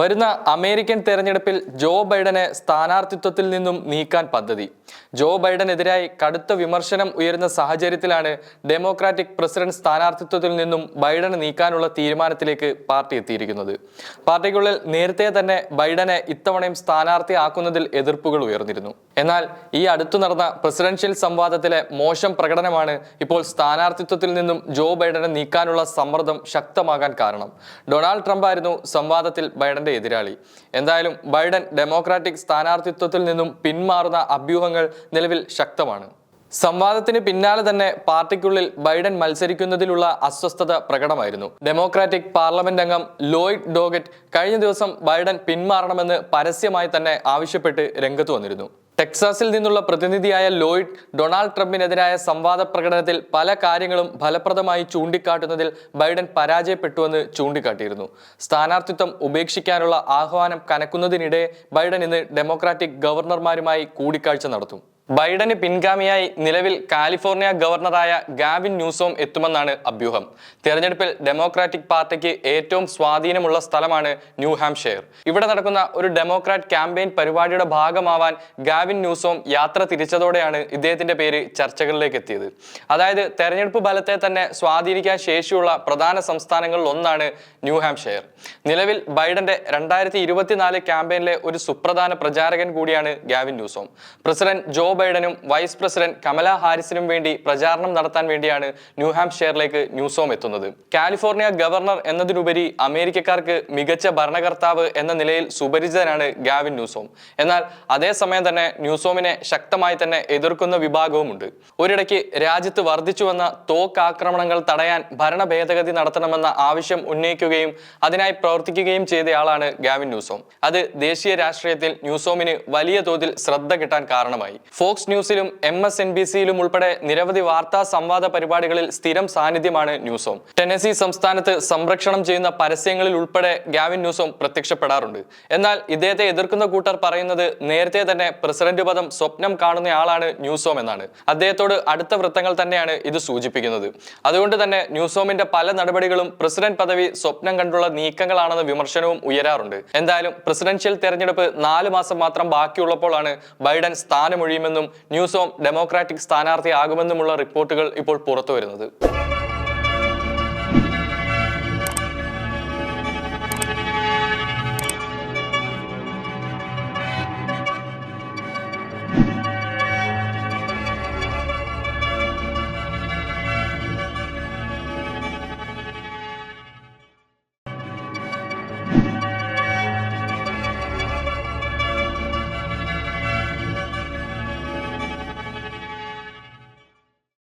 വരുന്ന അമേരിക്കൻ തെരഞ്ഞെടുപ്പിൽ ജോ ബൈഡനെ സ്ഥാനാർത്ഥിത്വത്തിൽ നിന്നും നീക്കാൻ പദ്ധതി. ജോ ബൈഡനെതിരായി കടുത്ത വിമർശനം ഉയരുന്ന സാഹചര്യത്തിലാണ് ഡെമോക്രാറ്റിക് പ്രസിഡന്റ് സ്ഥാനാർത്ഥിത്വത്തിൽ നിന്നും ബൈഡനെ നീക്കാനുള്ള തീരുമാനത്തിലേക്ക് പാർട്ടി എത്തിയിരിക്കുന്നത്. പാർട്ടിക്കുള്ളിൽ നേരത്തെ തന്നെ ബൈഡനെ ഇത്തവണയും സ്ഥാനാർത്ഥിയാക്കുന്നതിൽ എതിർപ്പുകൾ ഉയർന്നിരുന്നു. എന്നാൽ ഈ അടുത്തു നടന്ന പ്രസിഡൻഷ്യൽ സംവാദത്തിലെ മോശം പ്രകടനമാണ് ഇപ്പോൾ സ്ഥാനാർത്ഥിത്വത്തിൽ നിന്നും ജോ ബൈഡനെ നീക്കാനുള്ള സമ്മർദ്ദം ശക്തമാകാൻ കാരണം. ഡൊണാൾഡ് ട്രംപ് ആയിരുന്നു സംവാദത്തിൽ ബൈഡന്റെ എതിരാളി. എന്തായാലും ബൈഡൻ ഡെമോക്രാറ്റിക് സ്ഥാനാർത്ഥിത്വത്തിൽ നിന്നും പിന്മാറുന്ന അഭ്യൂഹങ്ങൾ നിലവിൽ ശക്തമാണ്. സംവാദത്തിന് പിന്നാലെ തന്നെ പാർട്ടിക്കുള്ളിൽ ബൈഡൻ മത്സരിക്കുന്നതിലുള്ള അസ്വസ്ഥത പ്രകടമായിരുന്നു. ഡെമോക്രാറ്റിക് പാർലമെന്റ് അംഗം ലോയിഡ് ഡോഗറ്റ് കഴിഞ്ഞ ദിവസം ബൈഡൻ പിന്മാറണമെന്ന് പരസ്യമായി തന്നെ ആവശ്യപ്പെട്ട് രംഗത്ത് വന്നിരുന്നു. ടെക്സാസിൽ നിന്നുള്ള പ്രതിനിധിയായ ലോയിഡ് ഡൊണാൾഡ് ട്രംപിനെതിരായ സംവാദ പ്രകടനത്തിൽ പല കാര്യങ്ങളും ഫലപ്രദമായി ചൂണ്ടിക്കാട്ടുന്നതിൽ ബൈഡൻ പരാജയപ്പെട്ടുവെന്ന് ചൂണ്ടിക്കാട്ടിയിരുന്നു. സ്ഥാനാർത്ഥിത്വം ഉപേക്ഷിക്കാനുള്ള ആഹ്വാനം കനക്കുന്നതിനിടെ ബൈഡൻ ഇന്ന് ഡെമോക്രാറ്റിക് ഗവർണർമാരുമായി കൂടിക്കാഴ്ച നടത്തും. ബൈഡന് പിൻഗാമിയായി നിലവിൽ കാലിഫോർണിയ ഗവർണറായ ഗാവിൻ ന്യൂസോം എത്തുമെന്നാണ് അഭ്യൂഹം. തെരഞ്ഞെടുപ്പിൽ ഡെമോക്രാറ്റിക് പാർട്ടിക്ക് ഏറ്റവും സ്വാധീനമുള്ള സ്ഥലമാണ് ന്യൂ ഹാംഷെയർ ഇവിടെ നടക്കുന്ന ഒരു ഡെമോക്രാറ്റ് ക്യാമ്പയിൻ പരിപാടിയുടെ ഭാഗമാവാൻ ഗാവിൻ ന്യൂസോം യാത്ര തിരിച്ചതോടെയാണ് ഇദ്ദേഹത്തിന്റെ പേര് ചർച്ചകളിലേക്ക് എത്തിയത്. അതായത് തെരഞ്ഞെടുപ്പ് ഫലത്തെ തന്നെ സ്വാധീനിക്കാൻ ശേഷിയുള്ള പ്രധാന സംസ്ഥാനങ്ങളിൽ ഒന്നാണ് ന്യൂ ഹാംഷെയർ നിലവിൽ ബൈഡന്റെ രണ്ടായിരത്തി ഇരുപത്തിനാല് ക്യാമ്പയിനിലെ ഒരു സുപ്രധാന പ്രചാരകൻ കൂടിയാണ് ഗാവിൻ ന്യൂസോം. പ്രസിഡന്റ് ജോ ബൈഡനും വൈസ് പ്രസിഡന്റ് കമല ഹാരിസിനും വേണ്ടി പ്രചാരണം നടത്താൻ വേണ്ടിയാണ് ന്യൂഹാംഷെയറിലേക്ക് ന്യൂസോം എത്തുന്നത്. കാലിഫോർണിയ ഗവർണർ എന്നതിനുപരി അമേരിക്കക്കാർക്ക് മികച്ച ഭരണകർത്താവ് എന്ന നിലയിൽ സുപരിചിതനാണ് ഗാവിൻ ന്യൂസോം. എന്നാൽ അതേസമയം തന്നെ ന്യൂസോമിനെ ശക്തമായി തന്നെ എതിർക്കുന്ന വിഭാഗവുമുണ്ട്. ഒരിടയ്ക്ക് രാജ്യത്ത് വർദ്ധിച്ചു വന്ന തോക്ക് ആക്രമണങ്ങൾ തടയാൻ ഭരണ ഭേദഗതി നടത്തണമെന്ന ആവശ്യം ഉന്നയിക്കുകയും അതിനായി പ്രവർത്തിക്കുകയും ചെയ്തയാളാണ് ഗാവിൻ ന്യൂസോം. അത് ദേശീയ രാഷ്ട്രീയത്തിൽ ന്യൂസോമിന് വലിയ തോതിൽ ശ്രദ്ധ കിട്ടാൻ കാരണമായി. ഫോക്സ് ന്യൂസിലും എം എസ് എൻ ബി സിയിലും ഉൾപ്പെടെ നിരവധി വാർത്താ സംവാദ പരിപാടികളിൽ സ്ഥിരം സാന്നിധ്യമാണ് ന്യൂസോം. ടെന്നസി സംസ്ഥാനത്ത് സംരക്ഷണം ചെയ്യുന്ന പരസ്യങ്ങളിൽ ഉൾപ്പെടെ ഗാവിൻ ന്യൂസോം പ്രത്യക്ഷപ്പെടാറുണ്ട്. എന്നാൽ ഇദ്ദേഹത്തെ എതിർക്കുന്ന കൂട്ടർ പറയുന്നത് നേരത്തെ തന്നെ പ്രസിഡന്റ് പദം സ്വപ്നം കാണുന്ന കാണുന്നയാളാണ് ന്യൂസോം എന്നാണ്. അദ്ദേഹത്തോട് അടുത്ത വൃത്തങ്ങൾ തന്നെയാണ് ഇത് സൂചിപ്പിക്കുന്നത്. അതുകൊണ്ട് തന്നെ ന്യൂസോമിന്റെ പല നടപടികളും പ്രസിഡന്റ് പദവി സ്വപ്നം കണ്ടുള്ള നീക്കങ്ങളാണെന്ന വിമർശനവും ഉയരാറുണ്ട്. എന്തായാലും പ്രസിഡൻഷ്യൽ തെരഞ്ഞെടുപ്പ് നാല് മാസം മാത്രം ബാക്കിയുള്ളപ്പോഴാണ് ബൈഡൻ സ്ഥാനമൊഴിയുമെന്നും ന്യൂസോം ഡെമോക്രാറ്റിക് സ്ഥാനാർത്ഥിയാകുമെന്നുമുള്ള റിപ്പോർട്ടുകൾ ഇപ്പോൾ പുറത്തു വരുന്നത്